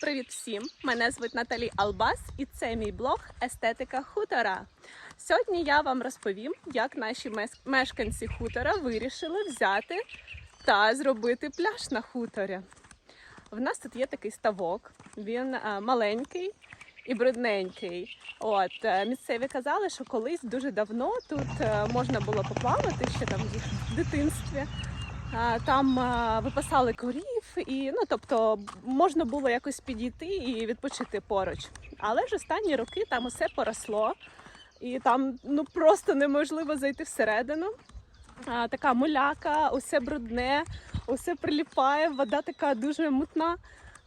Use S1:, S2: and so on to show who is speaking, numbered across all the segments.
S1: Привіт всім! Мене звуть Наталі Албас, і це мій блог Естетика хутора. Сьогодні я вам розповім, як наші мешканці хутора вирішили взяти та зробити пляж на хуторі. В нас тут є такий ставок, він е, маленький і брудненький. От е, місцеві казали, що колись дуже давно тут е, можна було поплавати ще там в дитинстві. Там випасали корів, і ну тобто можна було якось підійти і відпочити поруч. Але ж останні роки там усе поросло, і там ну просто неможливо зайти всередину. А, така муляка, усе брудне, усе приліпає, вода така дуже мутна.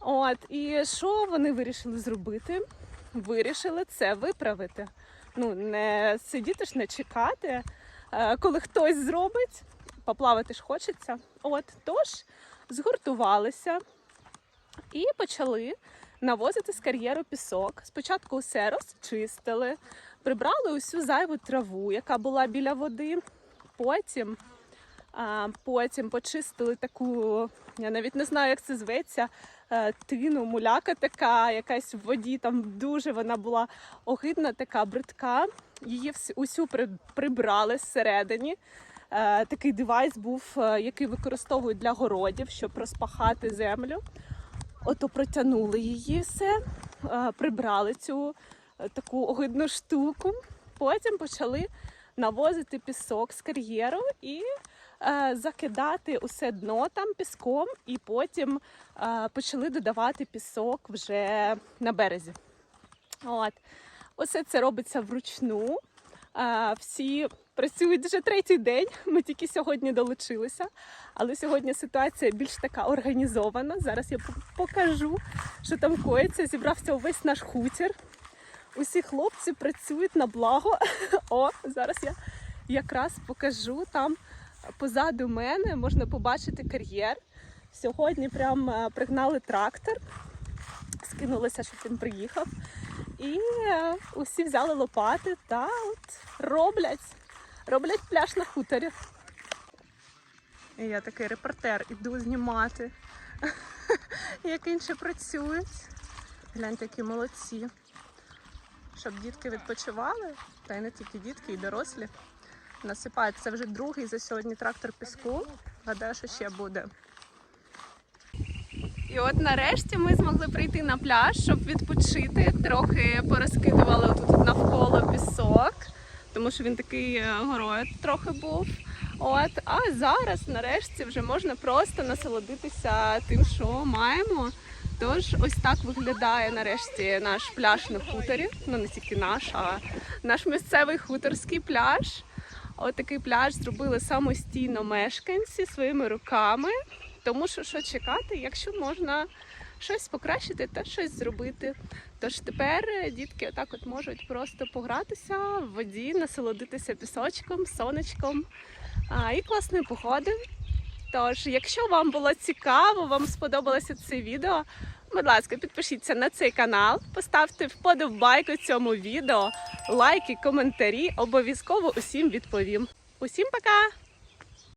S1: От і що вони вирішили зробити? Вирішили це виправити. Ну не сидіти ж не чекати, е, коли хтось зробить поплавати ж хочеться. От тож згуртувалися і почали навозити з кар'єру пісок. Спочатку усе розчистили, прибрали усю зайву траву, яка була біля води. Потім, а, потім почистили таку, я навіть не знаю, як це зветься. е, Тину, муляка така, якась в воді, там дуже вона була огидна, така бридка. Її усю прибрали зсередині. Е, такий девайс був, е, який використовують для городів, щоб розпахати землю. Ото протягнули її все, е, прибрали цю таку огидну штуку. Потім почали навозити пісок з кар'єру і закидати усе дно там піском, і потім почали додавати пісок вже на березі. От. Усе це робиться вручну. Всі працюють вже третій день. Ми тільки сьогодні долучилися. Але сьогодні ситуація більш така організована. Зараз я покажу, що там коїться. Зібрався увесь наш хутір. Усі хлопці працюють на благо. О, зараз я якраз покажу там позаду мене можна побачити кар'єр. Сьогодні прям е, пригнали трактор, скинулися, щоб він приїхав. І е, усі взяли лопати та от роблять, роблять пляж на хуторі. І я такий репортер, іду знімати, як інші працюють. Гляньте, які молодці. Щоб дітки відпочивали, та й не тільки дітки, і дорослі. Насипають. Це вже другий за сьогодні трактор піску. Гадаю, що ще буде. І от нарешті ми змогли прийти на пляж, щоб відпочити. Трохи порозкидували тут навколо пісок, тому що він такий е, горою трохи був. От, а зараз нарешті вже можна просто насолодитися тим, що маємо. Тож ось так виглядає нарешті наш пляж на хуторі. Ну не тільки наш, а наш місцевий хуторський пляж. От такий пляж зробили самостійно мешканці своїми руками. Тому що що чекати, якщо можна щось покращити та щось зробити. Тож тепер е, дітки отак от можуть просто погратися в воді, насолодитися пісочком, сонечком а, і класною погодою. Тож, якщо вам було цікаво, вам сподобалося це відео, будь ласка, підпишіться на цей канал, поставте вподобайку цьому відео, лайки, коментарі. Обов'язково усім відповім. Усім пока!